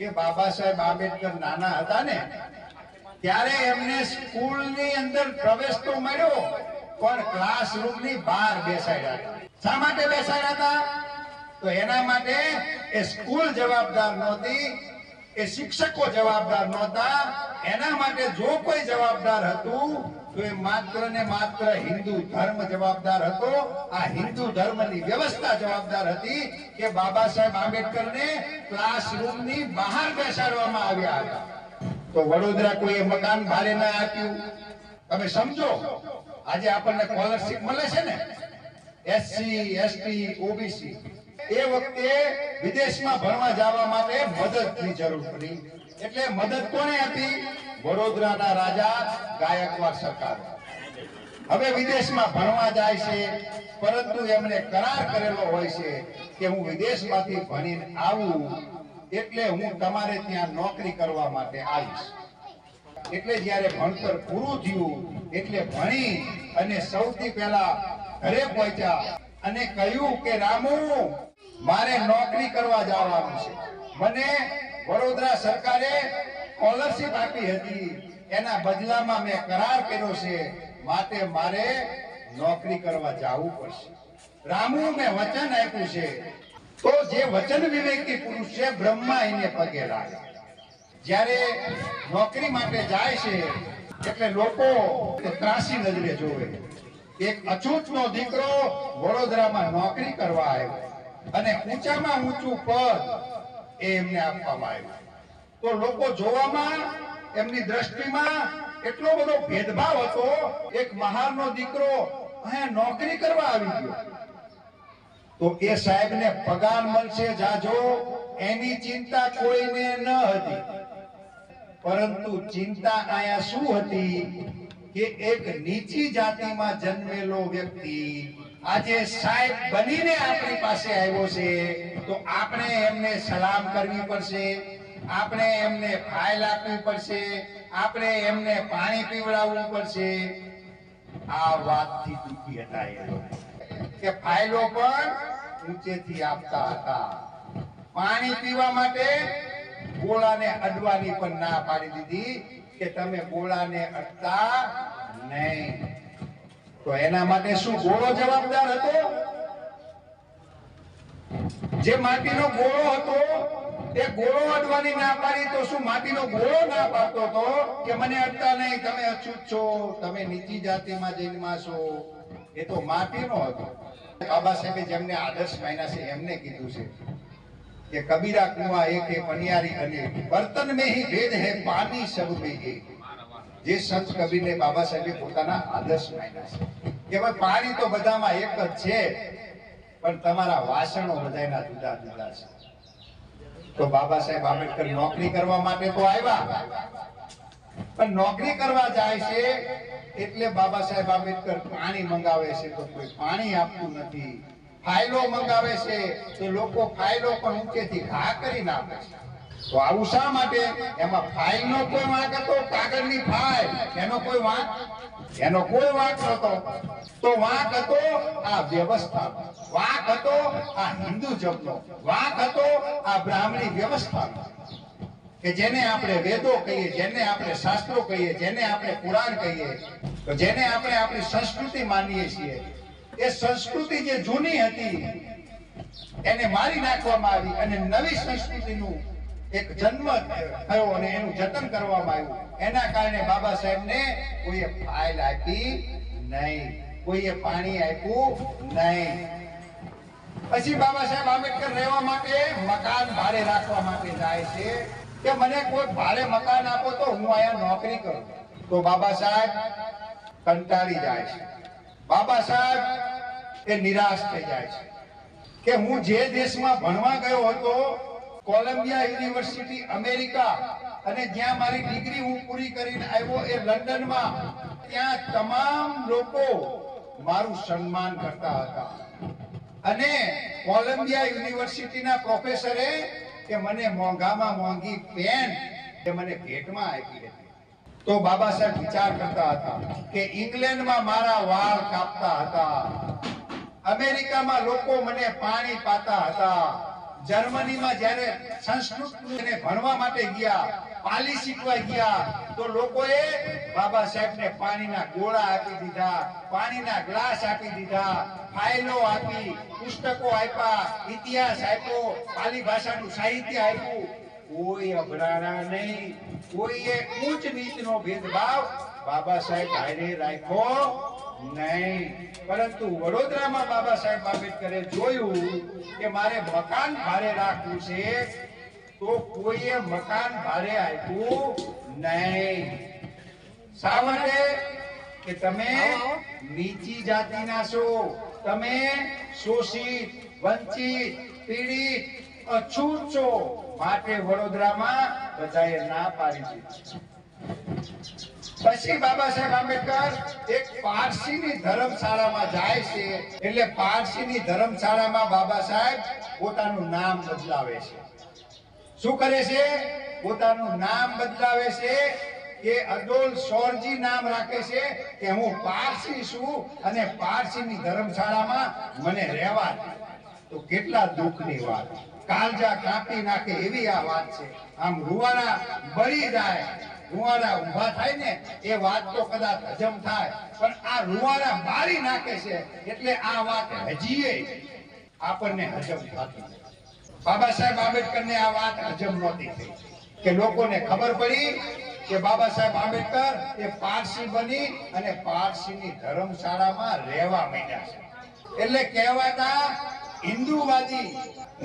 કે બાબા સાહેબ આંબેડકર નાના હતા ને, ત્યારે એમને સ્કૂલની અંદર પ્રવેશ તો મળ્યો, પણ ક્લાસરૂમની બહાર બેસાડ્યા હતા. શા માટે બેસાડ્યા હતા? તો એના માટે એ સ્કૂલ જવાબદાર નહોતી એ શિક્ષકો જવાબદાર નહોતા. એના માટે જો કોઈ જવાબદાર હતું, તો એ માત્ર ને માત્ર હિન્દુ ધર્મ જવાબદાર હતો. આ હિન્દુ ધર્મની વ્યવસ્થા જવાબદાર હતી કે બાબા સાહેબ આંબેડકરને ક્લાસરૂમની બહાર બેસાડવામાં આવ્યા હતા. તો વડોદરા કોઈએ મકાન ભારે ના આપ્યું? તમે સમજો, આજે આપણને સ્કોલરશીપ મળે છે ને? SC, ST, OBC. એ વખતે વિદેશમાં ભણવા જવા માટે મદદની જરૂર પડી. એટલે મદદ કોણે હતી? વડોદરાના રાજા ગાયકવાડ સરકાર. હવે વિદેશમાં ભણવા જાય છે, પરંતુ એમને કરાર કરેલો હોય છે કે હું વિદેશમાંથી ભણીને આવું, એટલે હું તમારે ત્યાં નોકરી કરવા માટે આવીશ. એટલે જ્યારે ભણતર પૂરું થયું, એટલે ભણી અને સૌથી પહેલા ઘરે પહોંચ્યા અને કહ્યું કે, રામુ મારે નોકરી કરવા જવાનું છે. મને વડોદરા સરકારે સ્કોલરશીપ આપી હતી. એના બદલામાં મેં કરાર કર્યો છે. માટે મારે નોકરી કરવા જવું પડશે. રામુ મેં વચન આપ્યું છે. તો જે વચન વિવેકી પુરુષ છે, બ્રહ્મા એને પગે લાગે. જ્યારે નોકરી માટે જાય છે, એટલે લોકો ત્રાસી નજરે જોવે. એક અછૂતનો દીકરો વડોદરામાં નોકરી કરવા આવ્યો. અને ઊંચામાં ઊંચું પદ એ એમને આપવામાં આવ્યું. તો લોકો જોવામાં, એમની દ્રષ્ટિમાં એટલો બધો ભેદભાવ હતો, એક મહારનો દીકરો અહીંયા નોકરી કરવા આવી ગયો. તો એ સાહેબને પગાર મળશે જાજો, એની ચિંતા કોઈને ન હતી. પરંતુ ચિંતા આયા શું હતી કે એક નીચી જાતિમાં જન્મેલો વ્યક્તિ આજે સાહેબ બનીને આપણી પાસે આવ્યો છે, તો આપણે એમને સલામ કરવી પડશે, આપણે એમને ફાઇલ આપવી પડશે, આપણે એમને પાણી પીવડાવવું પડશે. આ વાતથી દુઃખી હતા એ કે ફાઇલો પણ ઊંચેથી આપતા હતા. પાણી પીવા માટે ગોળાને અડવાની પણ ના પાડી દીધી કે તમે ગોળાને અડતા નહીં. તો એના માટે શું ગોળો જવાબદાર હતો? જે માટીનો ગોળો હતો, એ ગોળો અડવાની ના પાડી તો શું માટીનો ગોળો ના પાડતો હતો? કે મને અડતા નહીં, તમે અછૂત છો, તમે નીચી જાતિમાં જન્મા છો. એ તો માટીનો હતો. બાબા સાહેબે જેમને આદર્શ માન્યા છે, એમને કીધું છે કે કબીરા કુવા એક હે પનિયારી અને બર્તન મેં ભેદ હે પાણી સબ એક. જે સંત કબીરને બાબા સાહેબે પોતાના આદર્શ માન્યા છે. કે ભાઈ, પાણી તો બધામાં એક જ છે, પણ તમારા વાસણો બધાના જુદા જુદા છે. તો બાબા સાહેબ આંબેડકર નોકરી કરવા માટે તો આવ્યા. પણ નોકરી કરવા જાય છે, એટલે બાબા સાહેબ આંબેડકર પાણી મંગાવે છે તો કોઈ પાણી આપતું નથી. ફાઇલો મંગાવે છે, તો લોકો ફાઇલો પણ ઊંચેથી ઘા કરી નાખે છે. તો આવું શા માટે? એમાં ફાઇલનો કોઈ વાંક હતો? કાગળની ફાઇલ એનો કોઈ વાંક? એનો કોઈ વાંક નતો તો વાંક હતો આ વ્યવસ્થા વાંક હતો આ હિન્દુઝમનો વાંક હતો આ બ્રાહ્મણી વ્યવસ્થા કે જેને આપણે વેદો કહીએ, જેને આપણે શાસ્ત્રો કહીએ, જેને આપણે પુરાણ કહીએ, તો જેને આપણે આપણી સંસ્કૃતિ માનીએ છીએ, એ સંસ્કૃતિ જે જૂની હતી, એને મારી નાખવામાં આવી અને નવી સંસ્કૃતિનું એક જન્મ થયો અને એનું જતન કરવામાં આવ્યું. એના કારણે બાબા સાહેબને કોઈએ ફાઇલ આપી નહીં. કોઈએ પાણી આપ્યું નહીં. પછી બાબા સાહેબ આંબેડકર રહેવા માટે મકાન ભાડે રાખવા માટે જાય છે. કે મને કોઈ ભાડે મકાન આપો તો હું અહીંયા નોકરી કરું. તો બાબા સાહેબ કંટાળી જાય છે. બાબા સાહેબ એ નિરાશ થઈ જાય છે. કે હું જે દેશમાં ભણવા ગયો હતો કોલંબિયા યુનિવર્સિટી, અમેરિકા. અને જ્યાં મારી ડિગ્રી હું પૂરી કરીને આવ્યો એ લંડનમાં, ત્યાં તમામ લોકો મારું સન્માન કરતા હતા. અને કોલંબિયા યુનિવર્સિટીના પ્રોફેસરે કે મને મોંઘામાં મોંઘી પેન એ મને ભેટમાં આપી હતી. તો બાબા સાહેબ વિચાર કરતા હતા કે ઇંગ્લેન્ડમાં મારા વાળ કાપતા હતા. અમેરિકામાં લોકો મને પાણી પાતા હતા. જર્મનીમાં જ્યારે સંસ્કૃત ભણવા માટે ગયા, પાલી શીખવા ગયા, તો લોકોએ બાબા સાહેબને પાણીના ગોળા આપી દીધા, પાણીના ગ્લાસ આપી દીધા, ફાઇલો આપી, પુસ્તકો આપ્યા, ઇતિહાસ આપ્યો, પાલી ભાષાનું સાહિત્ય આપ્યું. કોઈ અભડાણા નહીં, કોઈએ ઊંચ નીચનો ભેદભાવ. બાબા સાહેબ હારે રાખ્યો. નહીં પરંતુ વડોદરામાં બાબા સાહેબ આંબેડકરે જોયું કે મારે મકાન ભાડે રાખવું છે તો કોઈએ મકાન ભાડે આપ્યું નહીં. શા માટે? કે તમે નીચી જાતિના છો. તમે શોષિત વંચિત પીડિત અછૂત છો. માટે વડોદરામાં બધાએ ના પાડી દીધી પછી બાબા સાહેબ આંબેડકર એક પારસીની ધર્મશાળામાં જાય છે, એટલે પારસીની ધર્મશાળામાં બાબા સાહેબ પોતાનું નામ બદલાવે છે. શું કરે છે? પોતાનું નામ બદલાવે છે કે અડોલ સોરજી નામ રાખે છે કે હું પારસી છું અને પારસીની ધર્મશાળામાં મને રહેવા તો કેટલા દુઃખની વાત. કાળજા કાપી નાખે એવી આ વાત છે. આમ રૂવાના બળી જાય. રૂવાડા ઊભા થાય ને, એ વાત તો કદાચ હજમ થાય, પણ આ રૂવાડા મારી નાખે છે, એટલે આ વાત હજીએ આપણને હજમ થતી બાબા સાહેબ આંબેડકર ને આ વાત હજમ નહોતી થઈ. કે લોકોને ખબર પડી કે બાબા સાહેબ આંબેડકર એ પારસી બની અને પારસીની ધર્મશાળામાં રહેવા માંડ્યા છે. એટલે કહેવાતા હિન્દુવાદી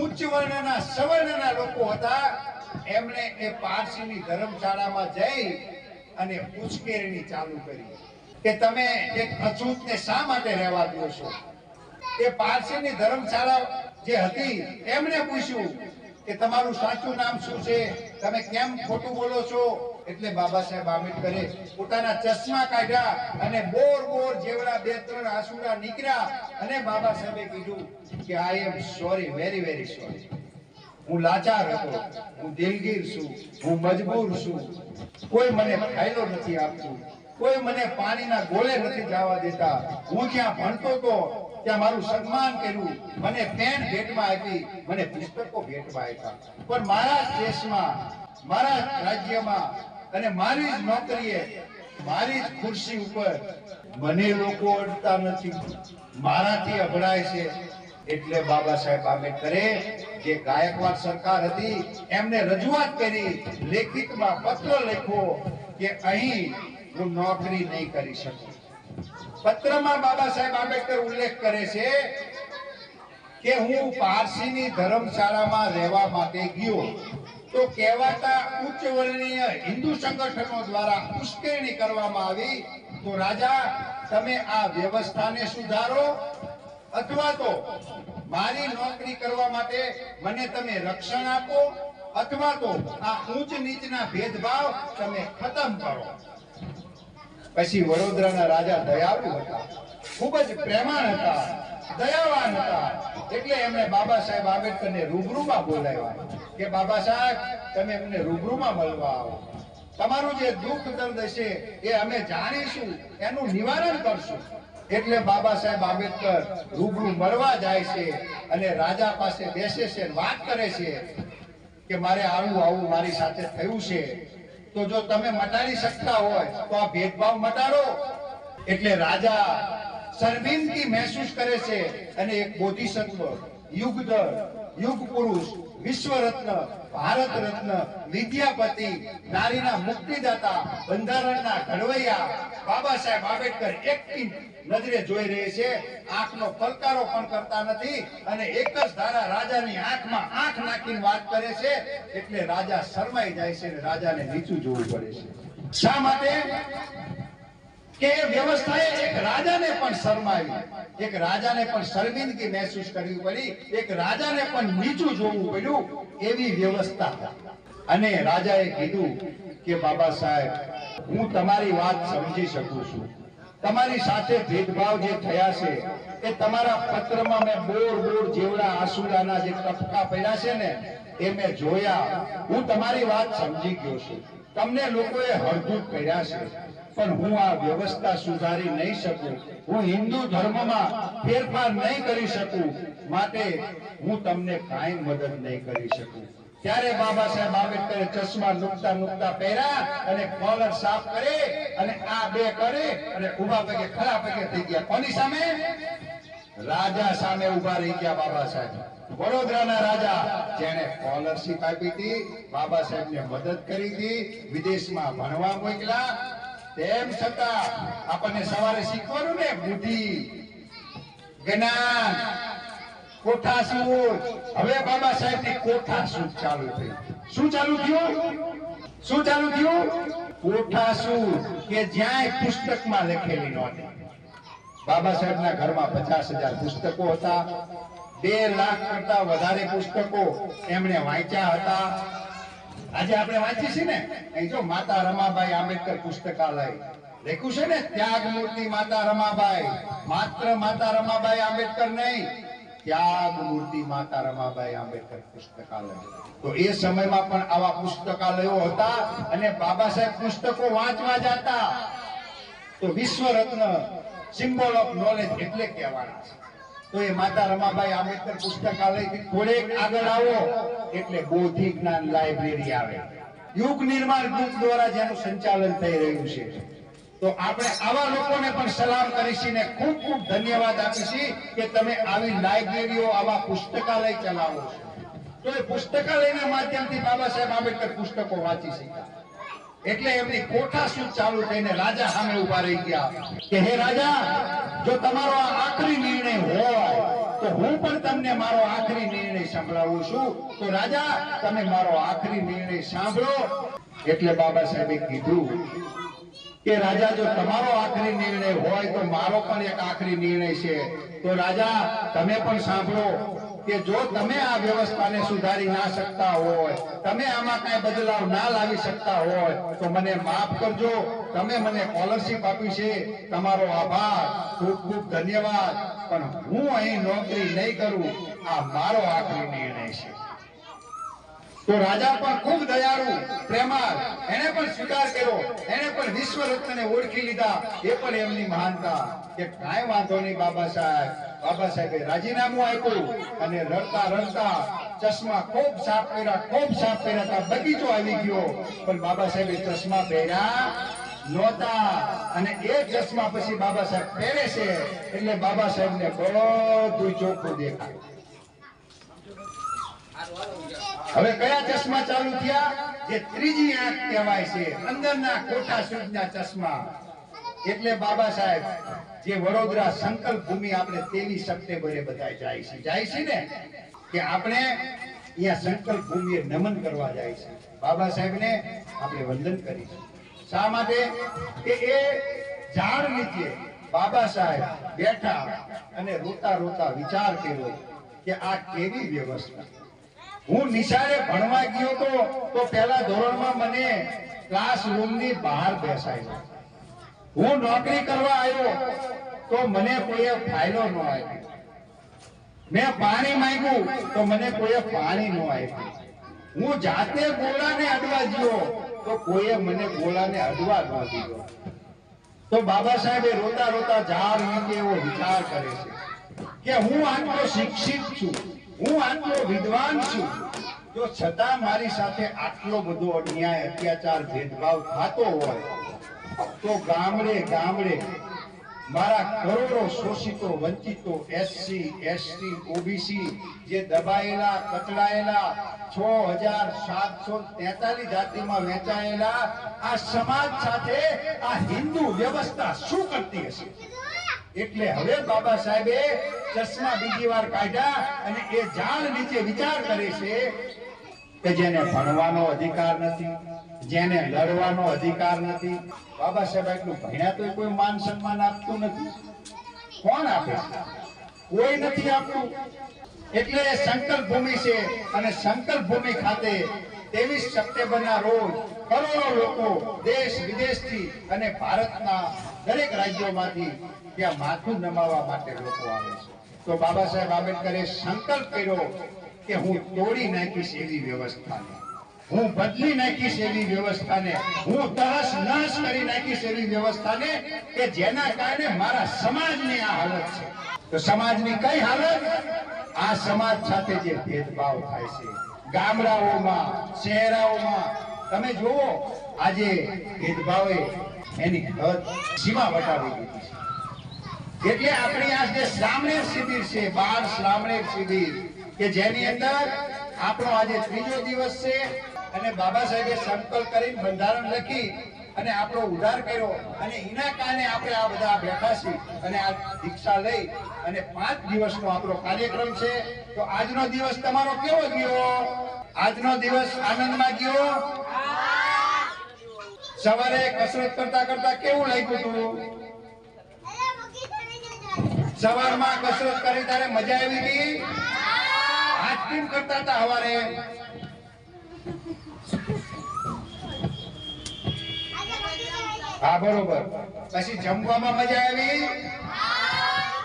ઉચ્ચ વર્ણના, સવર્ણના લોકો હતા એમણે એ પારસીની ધર્મશાળામાં જઈ અને પૂછકેરણી ચાલુ કરી. કે તમે એક અછૂતને શા માટે રહેવા દો છો? એ પારસીની ધર્મશાળા જે હતી, એમણે પૂછ્યું કે તમારું સાચું નામ શું છે? તમે કેમ ખોટું બોલો છો? એટલે બાબા સાહેબ આંબેડકરે પોતાના ચશ્મા કાઢ્યા અને બોર બોર જેવડા બે ત્રણ આંસુડા નીકળ્યા અને બાબા સાહેબે કીધું કે I am sorry very very sorry હું લાચાર હતો, હું દિલગીર છું, હું મજબૂર છું. કોઈ મને ફાયદો નથી આપતું, કોઈ મને પાણીના ગોળે નથી જવા દેતા. હું જ્યાં ભણતો હતો, ત્યાં મારું સન્માન કર્યું. મને પેન ભેટમાં આપી, મને પુસ્તકો ભેટમાં આપ્યા. પણ મારા દેશમાં, મારા રાજ્યમાં અને મારી જ નોકરીએ મારી જ ખુરશી ઉપર મને લોકો અડતા નથી. મારાથી અભડાય છે. એટલે બાબા સાહેબ આંબેડકરે જે ગાયકવાડ સરકાર હતી, એમને રજૂઆત કરી, લેખિતમાં પત્ર લખ્યો કે અહીં હું નોકરી નહીં કરી શકું. પત્રમાં બાબા સાહેબ આંબેડકર ઉલ્લેખ કરે છે કે હું પારસીની ધર્મશાળામાં રહેવા માટે ગયો, તો કહેવાતા ઉચ્ચ વર્ણીય હિન્દુ સંગઠનો દ્વારા ઉશ્કેરણી કરવામાં આવી, તો રાજા, તમે આ વ્યવસ્થાને સુધારો અથવા તો મારી નોકરી કરવા માટે મને તમે રક્ષણ આપો, અથવા તો આ ઊંચ નીચના ભેદભાવ તમે ખતમ કરો. પછી વડોદરાના રાજા દયાળુ હતા. ખૂબ જ પ્રેમાળ હતા, દયાવાન હતા. એટલે એમણે બાબા સાહેબ આંબેડકરને રૂબરૂમાં બોલાવ્યા કે, બાબા સાહેબ, તમે અમને રૂબરૂમાં મળવા આવો. તમારું જે દુઃખ દર્દ છે એ અમે જાણીશું, એનું નિવારણ કરશું. એટલે બાબા સાહેબ આંબેડકર રૂબરૂ મળવા જાય છે અને રાજા પાસે બેસે છે વાત કરે છે કે મારે આવું આવું મારી સાથે થયું છે. તો જો તમે મટાડી શકતા હોય તો આ ભેદભાવ મટાડો. એટલે રાજા શર્મિંદગી મહેસૂસ કરે છે અને એક બોધિસત્વ યુગધર યુગ પુરુષ વિશ્વ રત્ન ભારત રત્ન વિદ્યાપતિ નારીના મુક્તિદાતા બંધારણના ઘડવૈયા બાબા સાહેબ આંબેડકર એક નજરે જોઈ રહી છે. આંખનો પલકારો પણ કરતા નથી અને એક જ ધારા રાજાની આંખમાં આંખ નાખીને વાત કરે છે. એટલે રાજા શરમાઈ જાય છે રાજાને નીચું જોવું પડે છે. શા માટે? કે એ એક રાજાને પણ શરમાવી, એક રાજાને પણ શર્મિંદગી મહેસૂસ કરવી પડી, એક રાજાને પણ નીચું જોવું પડ્યું, એવી વ્યવસ્થા અને રાજાએ કીધું કે, બાબા સાહેબ, હું તમારી વાત સમજી શકું છું. તમારી સાથે ભેદભાવ જે થયા છે, એ તમારા પત્રમાં મેં બોર બોર જેવડા આસુડાના જે ટપકા પડ્યા છે ને, એ મેં જોયા. હું તમારી વાત સમજી ગયો છું. તમને લોકોએ હળધૂત કર્યા છે. પણ હું આ વ્યવસ્થા સુધારી નહીં શકું. હું હિન્દુ ધર્મમાં ફેરફાર નહીં કરી શકું. માટે હું તમને કાંઈ મદદ નહીં કરી શકું. ત્યારે બાબા સાહેબ આંબેડકરે ચશ્મા નુકતા નુકતા પહેર્યા અને કોલર સાફ કરે અને આ બે કરે અને ઊભા પગે, ખરા પગે થઈ ગયા. કોની સામે? રાજા સામે ઊભા રહી ગયા બાબા સાહેબ. વડોદરાના રાજા જેને સ્કોલરશીપ આપી હતી. બાબા સાહેબને મદદ કરી હતી. વિદેશમાં ભણવા મોકલા તેમ છતાં આપણને સવારે શીખવાનું ને બુદ્ધિ. જ્ઞાન. કોઠા સૂટ હવે બાબા સાહેબની કોઠા સૂટ ચાલુ થઈ. શું ચાલુ થયું? શું ચાલુ થયું? કોઠા સુર કે જ્યાં પુસ્તકમાં લખેલી નહોતી બાબા સાહેબના ઘરમાં પચાસ હજાર પુસ્તકો હતા. બે લાખ કરતા વધારે પુસ્તકો એમણે વાંચ્યા હતા. આજે આપણે વાંચી છે ને, અહીં જો માતા રમાબાઈ આંબેડકર પુસ્તકાલય. લખ્યું છે ને ત્યાગ મૂર્તિ માતા રમાબાઈ. માત્ર માતા રમાબાઈ આંબેડકર નહીં ત્યાગ મૂર્તિ માતા રમાબાઈ આંબેડકર પુસ્તકાલય. તો એ સમયમાં પણ આવા પુસ્તકાલયો હતા અને બાબા સાહેબ પુસ્તકો વાંચવા જતા. તો વિશ્વ રત્ન સિમ્બોલ ઓફ નોલેજ એટલે કહેવાના છે. તો એ માતા રમાબાઈ આંબેડકર પુસ્તકાલયથી થોડેક આગળ આવો એટલે બોધિ જ્ઞાન લાઇબ્રેરી આવે. યુગ નિર્માણ ગ્રુપ દ્વારા જેનું સંચાલન થઈ રહ્યું છે. તો આપણે આવા લોકોને પણ સલામ કરીશીને ખૂબ ખૂબ ધન્યવાદ આપીશી કે તમે આવી લાઇબ્રેરીઓ આવા પુસ્તકાલય ચલાવો છો. તો એ પુસ્તકાલયના માધ્યમથી બાબા સાહેબ આંબેડકર પુસ્તકો વાંચી શક્યા. એટલે એમની કોઠા શું ચાલુ થઈને રાજા સામે ઊભા રહી ગયા. કે હે રાજા જો તમારો આખરી નિર્ણય હોય, તો હું પણ તમને મારો આખરી નિર્ણય સંભળાવું છું. તો રાજા, તમે મારો આખરી નિર્ણય સાંભળો. એટલે બાબા સાહેબે કીધું કે રાજા, જો તમારો આખરી નિર્ણય હોય, તો મારો પણ એક આખરી નિર્ણય છે. તો રાજા, તમે પણ સાંભળો. કે જો તમે આ વ્યવસ્થાને સુધારી ના શકતા હોય, તમે આમાં કઈ બદલાવ ના લાવી શકતા હોય, તો મને માફ કરજો. તમે મને સ્કોલરશીપ આપી છે. તમારો આભાર. ખૂબ ખૂબ ધન્યવાદ. પણ હું અહીં નોકરી નહીં કરું. આ મારો આખરી નિર્ણય છે. તો રાજા પણ ખૂબ દયાળુ, પ્રેમાળ, એને પણ સ્વીકાર કર્યો, એને પણ વિશ્વ રત્નને ઓળખી લીધા, એ પણ એમની મહાનતા. કે કાંઈ વાંધો નહીં બાબા સાહેબ. બાબા સાહેબે રાજીનામું આપ્યું અને રડતા રડતા ચશ્મા ખૂબ સાફ કર્યા ખૂબ સાફ કર્યા હતા બગીચો આવી ગયો. પણ બાબા સાહેબે ચશ્મા પહેર્યા નહોતા. અને એ ચશ્મા પછી બાબા સાહેબ પહેરે છે. એટલે બાબા સાહેબને બધું ચોખ્ખું દેખાય. હવે કયા ચશ્મા ચાલુ થયા? જે ત્રીજી આંખ કહેવાય છે. અંદરના કોઠા સુધના ચશ્મા. એટલે બાબા સાહેબ, જે વડોદરા સંકલ્પ ભૂમિ આપણે તેવી સપ્ટેમ્બરે બધા જાય છે. જાય છે ને? કે આપણે અહીંયા સંકલ્પ ભૂમિએ નમન કરવા જાય છે. બાબા સાહેબને આપણે વંદન કરી શા માટે? કે એ ઝાડ નીચે બાબા સાહેબ બેઠા અને રોતા રોતા વિચાર કર્યો કે આ કેવી વ્યવસ્થા? હું નિશાળે ભણવા ગયો તો તો પહેલા ધોરણમાં મને ક્લાસરૂમની બહાર બેસાડ્યો. હું નોકરી કરવા આવ્યો, તો મને કોઈએ ફાયલો ન આપ્યો. મેં પાણી માંગ્યું, તો મને કોઈએ પાણી ન આપ્યું. હું જાતે ગોળાને અડવા ગયો, તો કોઈએ મને ગોળાને અડવા ન દીધો. તો બાબા સાહેબે રોતા રોતા ઝાડ નીચે એવો વિચાર કરે છે કે હું આટલો શિક્ષિત છું. હું આટલો વિદ્વાન છું. જો છતાં મારી સાથે આટલો બધો અન્યાય, અત્યાચાર, ભેદભાવ થતો હોય, તો ગામડે ગામડે મારા કરોડો શોષિતો, વંચિતો એસસી એસટી ઓબીસી જે દબાયેલા, કચડાયેલા, છ હજાર સાતસો તેતાલીસ જાતિમાં વેચાયેલા, આ સમાજ સાથે આ હિન્દુ વ્યવસ્થા શું કરતી હશે? એટલે હવે બાબા સાહેબે ચશ્મા બીજી વાર કાઢ્યા અને એ ઝાડ નીચે વિચાર કરે છે કે જેને ભણવાનો અધિકાર નથી, જેને લડવાનો અધિકાર નથી, બાબા સાહેબ એટલું ભણ્યા તો કોઈ માન સન્માન આપતું નથી. કોણ આપે? કોઈ નથી આપતું. એટલે સંકલ્પ ભૂમિ છે અને સંકલ્પ ભૂમિ ખાતે ત્રેવીસ સપ્ટેમ્બરના રોજ કરોડો લોકો દેશ વિદેશથી અને ભારતના દરેક રાજ્યોમાંથી ત્યાં માથું નમાવવા માટે લોકો આવે છે. તો બાબા સાહેબ આંબેડકરે સંકલ્પ કર્યો કે હું તોડી નાખીશ એવી વ્યવસ્થાને. હું બદલી નાખીશ એવી વ્યવસ્થાને. હું તહસ નહસ કરી નાખીશ એવી વ્યવસ્થાને કે જેના કારણે મારા સમાજની આ હાલત છે. તો સમાજની કઈ હાલત? આ સમાજ સાથે જે ભેદભાવ થાય છે. ગામડાઓમાં, શહેરાઓમાં, તમે જુઓ, આજે ભેદભાવે એની સીમા વટાવી દીધી છે. એટલે આપણી આ જે શ્રામણે શિબિર છે, બાર શ્રામણે શિબિર, કે જેની અંદર આપણો આજે ત્રીજો દિવસ છે અને બાબા સાહેબે સંકલ્પ કરીને બંધારણ લખી અને આપણો ઉદ્ધાર કર્યો અને એના કારણે આપણે આ બધા બેઠા છીએ અને આ દીક્ષા લઈ અને પાંચ દિવસનો આપણો કાર્યક્રમ છે. તો આજનો દિવસ તમારો કેવો ગયો? આજનો દિવસ આનંદમાં ગયો? સવારે કસરત કરતા કરતા કેવું લાગ્યું હતું સવારમાં કસરત કરી તારે મજા આવી હતી કેમ કરતા હતા સવારે હા બરોબર. પછી જમવામાં મજા આવી?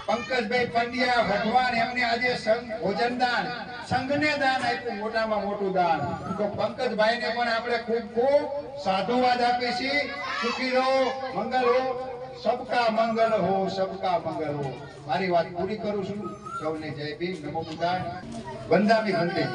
પંકજભાઈ પંડ્યા ભગવાન એમને આજે ભોજનદાન. ભોજન દાન સંઘને દાન આપ્યું, મોટામાં મોટું દાન. તો પંકજભાઈને પણ આપણે ખૂબ ખૂબ સાધુવાદ આપીએ છીએ. સુખી રહો, મંગલ હો, સબકા મંગલ હો, સબકા મંગલ હો. મારી વાત પૂરી કરું છું. સૌને જય ભીમ. નમો બુદ્ધાય. વંદામી ભંતે